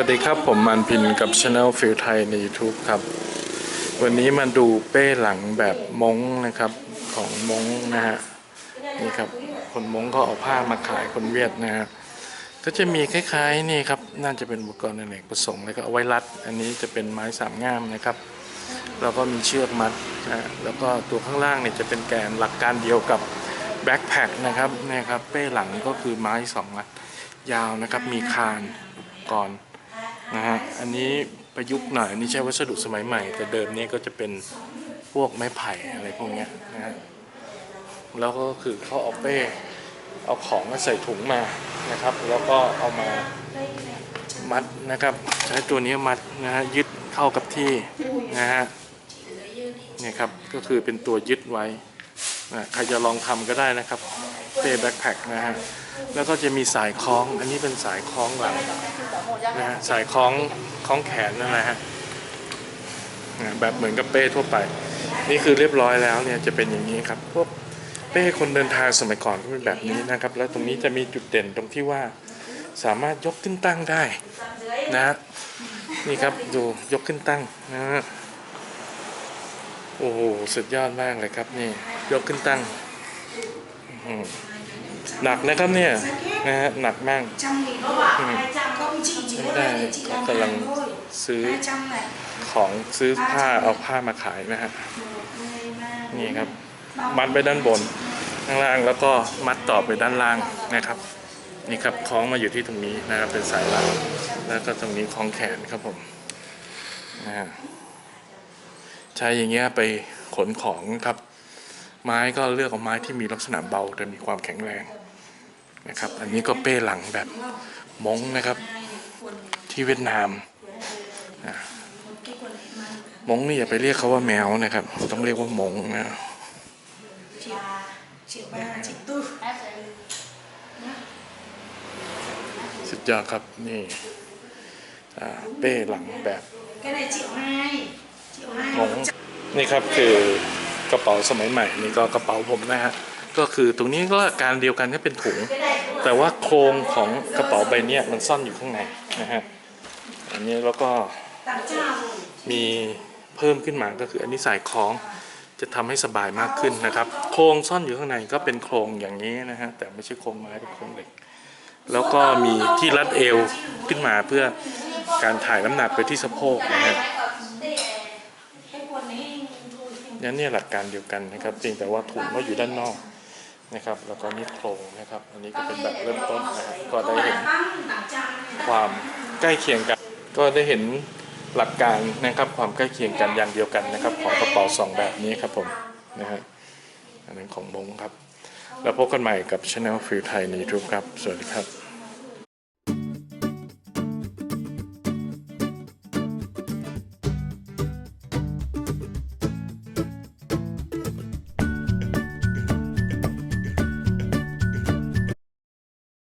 วัสดีครับผมมันพินกับช anel ฟิลไทยใน YouTube ครับ วันนี้มาดูเป้หลังแบบมงนะครับของมงนะฮะนี่ครับคนมงก็เอาผ้ามาขายคนเวียดนะฮะก็จะมีคล้ายๆนี่ครับน่าจะเป็นอุปกรณ์อเนกประสงค์แล้วก็เอาไว้รัด อันนี้จะเป็นไม้สามง่ามนะครับ แล้วก็มีเชือกมัดนะแล้วก็ตัวข้างล่างเนี่ยจะเป็นแกนหลักการเดียวกับแบ็คแพคนะครับนี่ครับเป้หลังก็คือไม้สองมัดยาวนะครับมีคานอุปกรณ์ นะฮะ อันนี้ประยุกต์หน่อยอันนี้ใช้วัสดุสมัยใหม่ แต่เดิมนี่ก็จะเป็นพวกไม้ไผ่อะไรพวกนี้นะฮะ แล้วก็คือเขาเอาเป้เอาของมาใส่ถุงมานะครับ แล้วก็เอามามัดนะครับ ใช้ตัวนี้มัดนะฮะยึดเข้ากับที่นะฮะเนี่ยครับก็คือเป็นตัวยึดไว้นะใครจะลองทำก็ได้นะครับเป้แบ็คแพคนะฮะ แล้วก็จะมีสายคล้อง อันนี้เป็นสายคล้องหลังนะฮะสายคล้องคล้องแขนนั่นแหละฮะแบบเหมือนกับเป้ทั่วไป นี่คือเรียบร้อยแล้วเนี่ยจะเป็นอย่างนี้ครับพวกเป้คนเดินทางสมัยก่อนก็เป็นแบบนี้นะครับ แล้วตรงนี้จะมีจุดเด่นตรงที่ว่าสามารถยกขึ้นตั้งได้นะฮะนี่ครับดูยกขึ้นตั้งนะฮะโอ้โหสุดยอดมากเลยครับนี่ยกขึ้นตั้งอื้อ หือหนักนะครับเนี่ยนะฮะหนักมาก trăm nghìn thôi ạ hai trăm không chị chỉ có Đây, đây thì chị có làm cả lần hàng thôi ซื้อ hai trăm này ของซื้อผ้าเอาผ้ามาขายนะฮะ một hai ba นี่ครับ มัดไปด้านบนข้างล่างแล้วก็มัดต่อไปด้านล่างนะครับ นี่ครับคล้องมาอยู่ที่ตรงนี้นะครับเป็นสายล่างแล้วก็ตรงนี้คล้องแขนครับผมนะฮะใช้อย่างเงี้ยไปขนของครับ ไม้ก็เลือกเอาไม้ที่มีลักษณะเบาแต่มีความแข็งแรง นะครับ อันนี้ก็เป้หลังแบบมงนะครับ ที่เวียดนามมงนี่อย่าไปเรียกเขาว่าแมวนะครับ ต้องเรียกว่ามงนะสุดยอดครับนี่เป้หลังแบบมงนี่ครับคือกระเป๋าสมัยใหม่ นี่ก็กระเป๋าผมนะฮะ ก็คือตรงนี้ก็การเดียวกันก็เป็นถุง แต่ว่าโครงของกระเป๋าใบนี้มันซ่อนอยู่ข้างในนะฮะอันนี้แล้วก็มีเพิ่มขึ้นมาก็คืออันนี้สายคล้องจะทำให้สบายมากขึ้นนะครับ โครงซ่อนอยู่ข้างในก็เป็นโครงอย่างนี้นะฮะแต่ไม่ใช่โครงไม้เป็นโครงเหล็ก แล้วก็มีที่รัดเอวขึ้นมาเพื่อการถ่ายน้ำหนักไปที่สะโพกนะฮะนั่นเนี่ยหลักการเดียวกันนะครับเพียงแต่ว่าถุงก็อยู่ด้านนอก นะครับ แล้วก็นี่โครงนะครับ อันนี้ก็เป็นแบบเริ่มต้นนะครับ ก็ได้เห็น tăng tặng trăm này ความใกล้เคียงกัน ก็ได้เห็นหลักการนะครับความใกล้เคียงกันอย่างเดียวกันนะครับ ของกระเป๋าสองแบบนี้ครับผมนะฮะอันนั้นของมงครับ แล้วพบกันใหม่กับช anel ฟิลไทยใน YouTube ครับ สวัสดีครับ